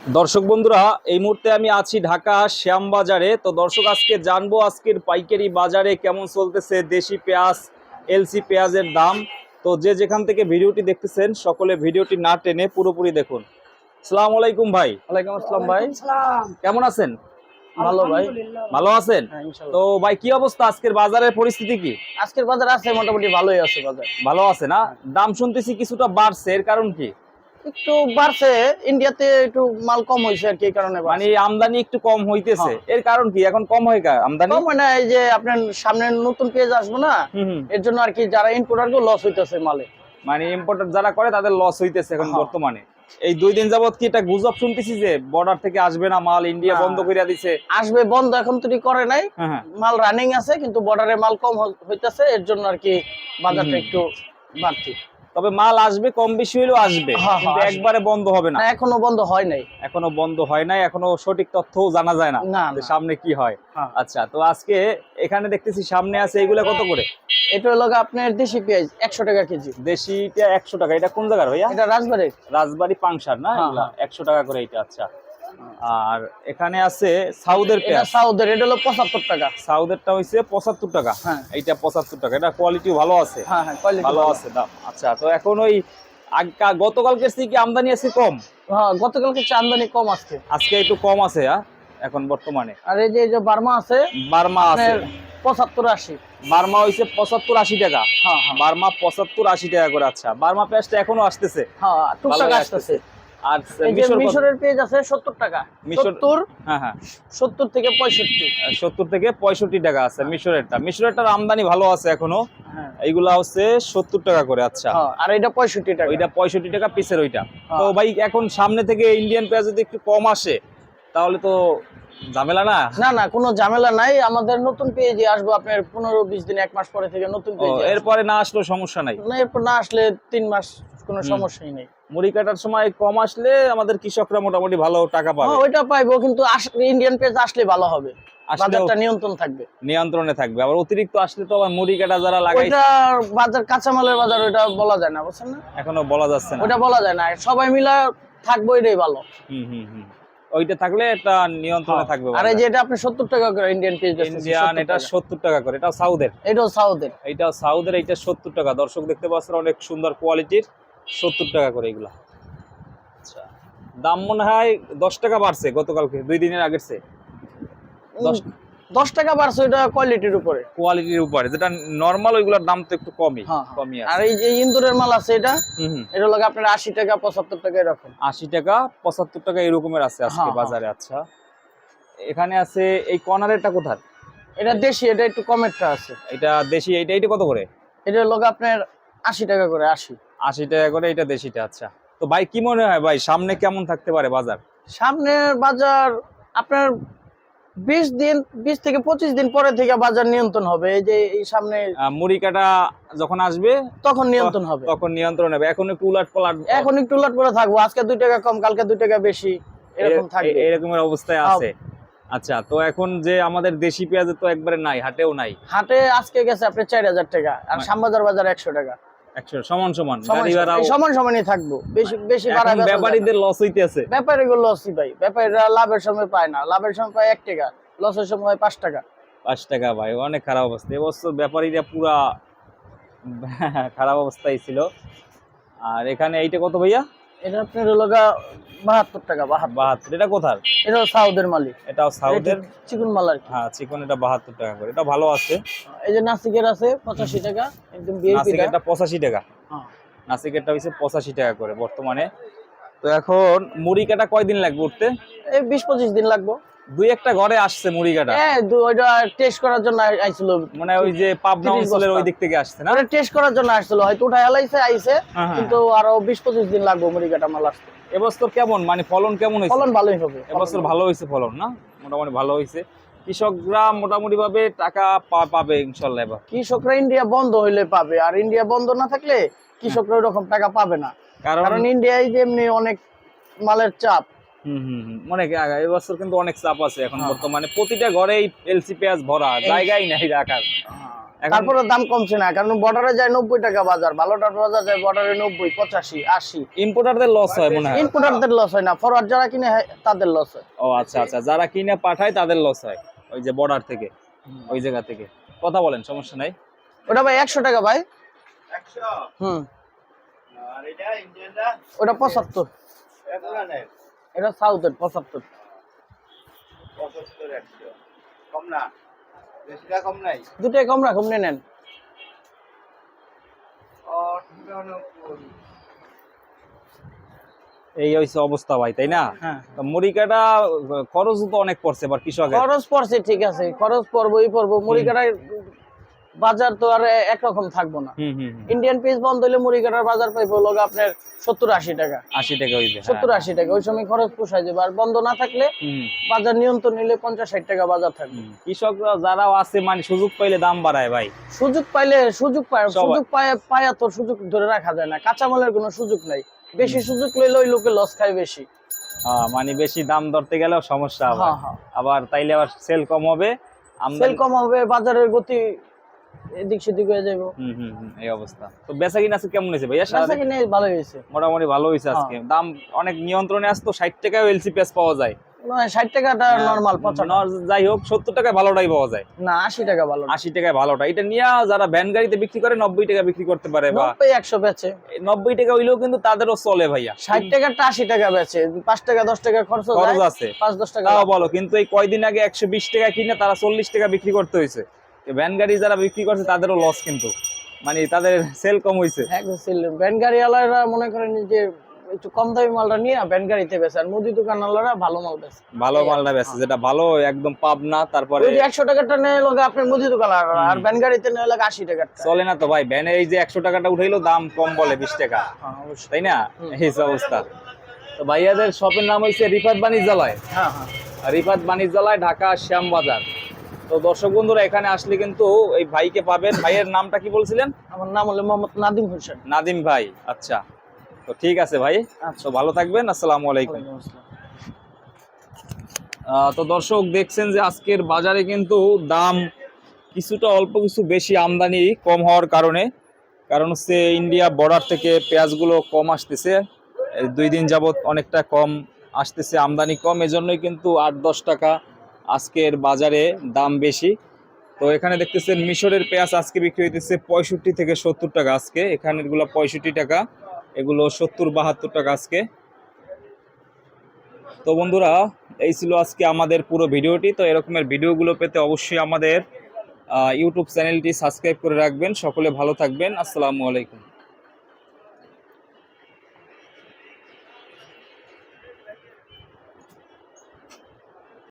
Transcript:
দর্শক বন্ধুরা এই মুহূর্তে আমি আছি ঢাকা শ্যামবাজারে তো দর্শক আজকে জানব আজকের পাইকারি বাজারে কেমন চলতেছে দেশি পেঁয়াজ এলসি পেঁয়াজের দাম। তো যে যেখান থেকে ভিডিওটি দেখতেছেন সকলে ভিডিওটি না টেনে পুরোপুরি দেখুন। সালাম আলাইকুম ভাই। ওয়ালাইকুম আসসালাম ভাই। কেমন আছেন? ভালো ভাই। ভালো আছেন? হ্যাঁ, তো ভাই কি অবস্থা আজকের বাজারের পরিস্থিতি কি? আজকের বাজার আছে মোটামুটি ভালোই আছে বাজার। ভালো আছে না? দাম শুনতেছি কিছুটা বাড়ছে এর কারণ কি? একটু বাড়ছে ইন্ডিয়াতে একটু মাল কম হয়েছে আর কি কারণে মানে আমদানি একটু কম হইতেছে। হ্যাঁ। এর কারণ কি? এখন কম হয় আমদানি? কম না এই যে আপনার সামনে নতুন পেজ আসব না এর জন্য আর কি যারা ইম্পোর্টার লস হইতেছে মালে। মানে ইম্পোর্টার যারা করে তাদের লস হইতেছে এখন হ্যাঁ। বর্তমানে। এই দুই দিন যাবত কি এটা গুজব শুনতেছি যে বর্ডার থেকে আসবে না মাল ইন্ডিয়া বন্ধ করে দিছে। আসবে বন্ধ এখন তৈরি করে নাই। হ্যাঁ মাল রানিং আছে কিন্তু বর্ডারে মাল কম হইতেছে এর জন্য আর কি বাজারটা। একটু বাড়তি। তবে মাল আসবে কম বেশি হলেও আসবে। হ্যাঁ, হ্যাঁ, কিন্তু একবারে বন্ধ হবে না। এখনও বন্ধ হয় নাই। এখনও বন্ধ হয় নাই এখনও সঠিক তথ্যও জানা যায় না সামনে কি হয়। হ্যাঁ। আচ্ছা তো আজকে এখানে দেখতেছি সামনে আছে এগুলা কত করে? এটা হলো আপনার দেশি পেঁয়াজ একশো টাকা কেজি। দেশিটা একশো টাকা এটা কোন জায়গার ভাইয়া? এটা রাজবাড়ি রাজবাড়ি পাংশার না। একশো টাকা করে এটা আচ্ছা। আর এখানে আছে সাউদের পেঁয়াজ। সাউদের এটা হলো পঁচাত্তর টাকা। সাউদেরটা হইছে পঁচাত্তর টাকা। হ্যাঁ। এইটা পঁচাত্তর টাকা। এটা কোয়ালিটি ভালো আছে। হ্যাঁ হ্যাঁ ভালো আছে দাম। আচ্ছা তো এখন ওই আগ- গতকালকে থেকে আমদানি আছে কম? হ্যাঁ গতকালকে চান্দানি কম আসছে আজকে একটু কম আছে হ্যাঁ এখন বর্তমানে। আর এই যে যে বার্মা আছে বার্মা আছে। পঁচাত্তর আশি। বার্মা হইছে পঁচাত্তর আশি টাকা। হ্যাঁ হ্যাঁ। বার্মা পঁচাত্তর আশি টাকা করে আচ্ছা। বার্মা পেঁয়াজটা এখনও আসতেছে। হ্যাঁ টুকটাক আসতেছে। আর? মিশরের পেজ আছে সত্তর টাকা। মিশর- সত্তর হ্যাঁ হ্যাঁ। থেকে পঁয়ষট্টি। সত্তর থেকে পঁয়ষট্টি টাকা আছে মিশরেরটা। মিশরেরটার আমদানি ভালো আছে এখনও। হ্যাঁ। এইগুলা হচ্ছে সত্তর টাকা করে আচ্ছা। হ্যাঁ, আর এটা পঁয়ষট্টি টাকা। ওইটা পঁয়ষট্টি টাকা পিসের ওইটা। হ্যাঁ। তো ভাই এখন সামনে থেকে ইন্ডিয়ান পেঁয়াজ যদি একটু কম আসে তাহলে তো ঝামেলা না? না না কোনো ঝামেলা নাই। আমাদের নতুন পেজে আসব আপনার পনেরো বিশ দিন এক মাস পরে থেকে নতুন পেজ এরপরে না আসলেও সমস্যা নাই? না এরপর না আসলে তিন মাস কোনো সমস্যাই নেই। মুড়ি কাটার সময় কম আসলে আমাদের কৃষকরা মোটামুটি ভালো টাকা পাবে। হ্যাঁ ওইটা পাইবো কিন্তু ইন্ডিয়ান পেজ আসলে ভালো হবে। বাজারটা নিয়ন্ত্রণ থাকবে। নিয়ন্ত্রণে থাকবে। আবার অতিরিক্ত আসলে তো আবার মুড়ি কাটা যারা লাগাই ওইটা বাজার কাঁচামালের বাজার ওইটা বলা যায় না বুঝছেন না? এখনও বলা যাচ্ছে না। ওইটা বলা যায় না। সবাই মিলা থাকব এটাই ভালো। হুম হুম হুম। ওইটা থাকলে এটা নিয়ন্ত্রণে থাকবে আর এই যে এটা আপনি সত্তর টাকা করে ইন্ডিয়ান পেজ ইন্ডিয়ান এটা সত্তর টাকা করে। এটা এটাও সত্তর টাকা। দর্শক দেখতে পাচ্ছেন অনেক সুন্দর কোয়ালিটির সত্তর টাকা করে এগুলা। আচ্ছা। দাম মনে হয় দশ টাকা বাড়ছে গতকালকে দুই দিনের আগের চেয়ে। দশ- টাকা বাড়ছে ওইটা কোয়ালিটির উপরে। কোয়ালিটির উপরে যেটা নর্মাল ওইগুলোর দাম তো একটু কমই হ্যাঁ, কমই আর এই যে ইন্দুরের মাল আছে এটা এটা লাগে আপনার আশি টাকা পঁচাত্তর টাকা এরকম। আশি টাকা পঁচাত্তর টাকা এরকমের আছে আজকে হ্যাঁ, হ্যাঁ। বাজারে আচ্ছা। এখানে আছে এই কর্নারেরটা কোথার এটা দেশি এটা একটু কমেরটা আছে। এটা দেশি এইটা এইটা কত করে? এটা লগে আপনার আশি টাকা করে আশি। আশি টাকা করে এটা দেশিটা আচ্ছা। তো ভাই কি মনে হয় ভাই সামনে কেমন থাকতে পারে বাজার? সামনের বাজার আপনার বিশ দিন বিশ থেকে পঁচিশ দিন পরে থেকে বাজার নিয়ন্ত্রণ হবে। এই যে এই সামনে মুড়ি কাটা যখন আসবে তখন নিয়ন্ত্রণ হবে। তখন নিয়ন্ত্রণ হবে। এখন একটু উলাট পালাট এখন একটু উলাট করে থাকব। আজকে দুই টাকা কম কালকে দুই টাকা বেশি এরকম থাকবে। এরকমের অবস্থায় আছে। আচ্ছা তো এখন যে আমাদের দেশি পেঁয়াজের তো একবারে নাই হাটেও নাই। হাটে আজকে গেছে আপনার চার হাজার টাকা আর শ্যামবাজার বাজার একশো টাকা। সমান সমান সমান গাড়ি ভাড়াও সমান সমানই থাকব। বেশি বেশি এখন ব্যাপারীদের লস হইতেছে। ব্যাপারী লসই পাই ব্যাপারীরা লাভের সময় পায় না। লাভের সময় পায় এক টাকা লসের সময় পাঁচ টাকা। পাঁচ টাকা ভাই অনেক খারাপ অবস্থা। এবছর ব্যাপারীরা পুরা খারাপ অবস্থায় ছিল। আর এখানে এইটা কত ভাইয়া? এটা আপনার হলো বাহাত্তর টাকা বাহাত্তর। এটা কোথার? এটা সাউদের মালিক। এটাও সাউদের? চিকুন মাল আর হ্যাঁ চিকন এটা বাহাত্তর টাকা করে এটা ভালো আছে। এই যে নাসিকের আছে পঁচাশি টাকা একদম নাসিকের এটা পঁচাশি টাকা। নাসিকেরটা হচ্ছে পঁচাশি টাকা করে বর্তমানে। তো এখন মুড়ি কাটা কয়দিন লাগবে উঠতে? এই বিশ পঁচিশ দিন লাগবো। দুই একটা ঘরে আসছে মুড়ি কাটা হ্যাঁ ওইটা টেস্ট করার জন্য আইছিল। মানে ওই যে পাবনা অঞ্চলের ওই দিক থেকে আসছে না? ওটা টেস্ট করার জন্য আসছিল। হয়তো উঠাই হেলাইছে আইছে হ্যাঁ, হ্যাঁ। কিন্তু আরও বিশ পঁচিশ দিন লাগবে মুড়ি কাটা মাল আসতে। এবছর কেমন? মানে ফলন কেমন হয়েছে? ফলন ভালোই হবে এবছর ভালো হয়েছে ফলন না? মোটামুটি ভালো হয়েছে। কৃষকরা মোটামুটি ভাবে টাকা পাবে ইনশাল্লাহ এবার। কৃষকরা ইন্ডিয়া বন্ধ হইলে পাবে। আর ইন্ডিয়া বন্ধ না থাকলে কৃষকরা ওরকম টাকা পাবে না। কারণ ইন্ডিয়ায় যেমনি অনেক মালের চাপ অনেক আগে- এবছর কিন্তু অনেক চাপ আছে এখন হ্যাঁ। বর্তমানে। প্রতিটা ঘরেই এলসি পেঁয়াজ ভরা জায়গাই নাই রাখার। এখন তারপরে দাম কমছে না কারণ বর্ডারে যায় নব্বই টাকা বাজার ভালোটার বাজার যায় বর্ডারে নব্বই পঁচাশি আশি। ইম্পোর্টারদের লস হয় মনে হয়। ইনপুটারদের লস হয় না ফরওয়ার্ড যারা কিনে তাদের লস হয়। ও আচ্ছা আচ্ছা। যারা কিনে পাঠায় তাদের লস হয় ওই যে বর্ডার থেকে ওই জায়গা থেকে। কথা বলেন সমস্যা নাই। ওটা ভাই একশো টাকা ভাই। হুম। ওটা পঁচাত্তর। এটা সাউথের পঁচাত্তর। কম না কম নাই? দুটাই কম নিয়ে নেন। এই হইছে অবস্থা ভাই তাই না? হ্যাঁ। তো খরচ তো অনেক পড়ছে এবার কৃষকের। খরচ পড়ছে ঠিক আছে। খরচ পড়ব ই পড়ব। মুড়ি কাটার বাজার তো আর একরকম থাকব না। ইন্ডিয়ান পিস বন্ধ হইলে মুড়ি কাটার বাজার পাইবো লোক আপনার সত্তর আশি টাকা। আশি টাকা হইবে হ্যাঁ। সত্তর আশি টাকা ওই সময় খরচ পোষায় যাবে। আর বন্ধ না থাকলে বাজার নিয়ন্ত্রণ নিলে পঞ্চাশ ষাট টাকা বাজার থাকবে। হুম। কৃষকরা যারাও আছে মানে সুযোগ পাইলে দাম বাড়ায় ভাই। সুযোগ পাইলে সুযোগ পায় সুযোগ পায় পায়া তো সুযোগ ধরে রাখা যায় না। কাঁচামালের কোনো সুযোগ নাই। বেশি সুযোগ লইলে ওই লোকে লস খায় বেশি। আহ, মানে বেশি দাম ধরতে গেলেও সমস্যা হবে হ্যাঁ হ্যাঁ। আবার তাইলে আবার সেল কম হবে সেল কম হবে বাজারের গতি এদিক সেদিক হয়ে যাব এই অবস্থা। তো বেচা কিনা আজকে কেমন হয়েছে ভাইয়া? বেচা? ভালো হয়েছে। মোটামুটি ভালো হয়েছে আজকে। দাম অনেক নিয়ন্ত্রণে আসতো ষাট টাকায় এলসি পেঁয়াজ পাওয়া যায়। ষাট টাকাটা নর্মাল যাই হোক সত্তর টাকায় ভালোটাই পাওয়া যায়। না আশি টাকা ভালো। আশি টাকায় ভালোটা। এটা নিয়ে যারা ভ্যান গাড়িতে বিক্রি করে নব্বই টাকা বিক্রি করতে পারে বা একশো বেচে। নব্বই টাকা হইলেও কিন্তু তাদেরও চলে ভাইয়া। ষাট টাকাটা আশি টাকা বেচে। পাঁচ টাকা দশ টাকা খরচ খরচ আছে। পাঁচ দশ টাকা বলো কিন্তু এই কয়দিন আগে একশো বিশ টাকা কিনে তারা চল্লিশ টাকা বিক্রি করতে হয়েছে। ভ্যান গাড়ি যারা বিক্রি করছে তাদেরও লস কিন্তু। মানে তাদের সেল কম হয়েছে হ্যাঁ ভ্যান গাড়িওয়ালারা মনে করেন যে একটু কম দামি মালটা নিয়ে ভ্যান গাড়িতে বেচে আর মুদি দোকানওয়ালারা ভালো মাল বেচে। ভালো মালটা বেচে যেটা ভালো একদম পাবনা তারপরে ওই যে একশো টাকাটা নেয় লোক আপনার মুদি দোকান আর ভ্যান গাড়িতে নেয় লোক আশি টাকাটা চলে না তো ভাই ভ্যানের এই যে একশো টাকাটা উঠাইলো দাম কম বলে বিশ টাকা। হ্যাঁ তাই না? এই অবস্থা। তো ভাইয়াদের শপের নাম হয়েছে রিফাত বাণিজ্যালয়। হ্যাঁ হ্যাঁ। রিফাত বাণিজ্যালয় ঢাকা শ্যামবাজার। তো দর্শক বন্ধুরা এখানে আসলে কিন্তু এই ভাইকে পাবেন। ভাইয়ের নামটা কি বলছিলেন? আমার নাম হলো মোহাম্মদ নাদিম হোসেন। নাদিম ভাই আচ্ছা। তো ঠিক আছে ভাই আচ্ছা। তো ভালো থাকবেন আসসালামু আলাইকুম। তো দর্শক দেখছেন যে আজকের বাজারে কিন্তু দাম কিছুটা অল্প কিছু বেশি আমদানি কম হওয়ার কারণে কারণ হচ্ছে ইন্ডিয়া বর্ডার থেকে পেঁয়াজগুলো কম আসতেছে। এই দুই দিন যাবত অনেকটা কম আসতেছে আমদানি কম এজন্যই কিন্তু আট দশ টাকা আজকের বাজারে দাম বেশি। তো এখানে দেখতেছেন মিশরের পেঁয়াজ আজকে বিক্রি হইতেছে পঁয়ষট্টি থেকে সত্তর টাকা আজকে। এখানেরগুলো পঁয়ষট্টি টাকা, এগুলো সত্তর, বাহাত্তর টাকা আজকে। তো বন্ধুরা, এই ছিল আজকে আমাদের পুরো ভিডিওটি। তো এরকমের ভিডিওগুলো পেতে অবশ্যই আমাদের ইউটিউব চ্যানেলটি সাবস্ক্রাইব করে রাখবেন। সকলে ভালো থাকবেন। আসসালামু আলাইকুম।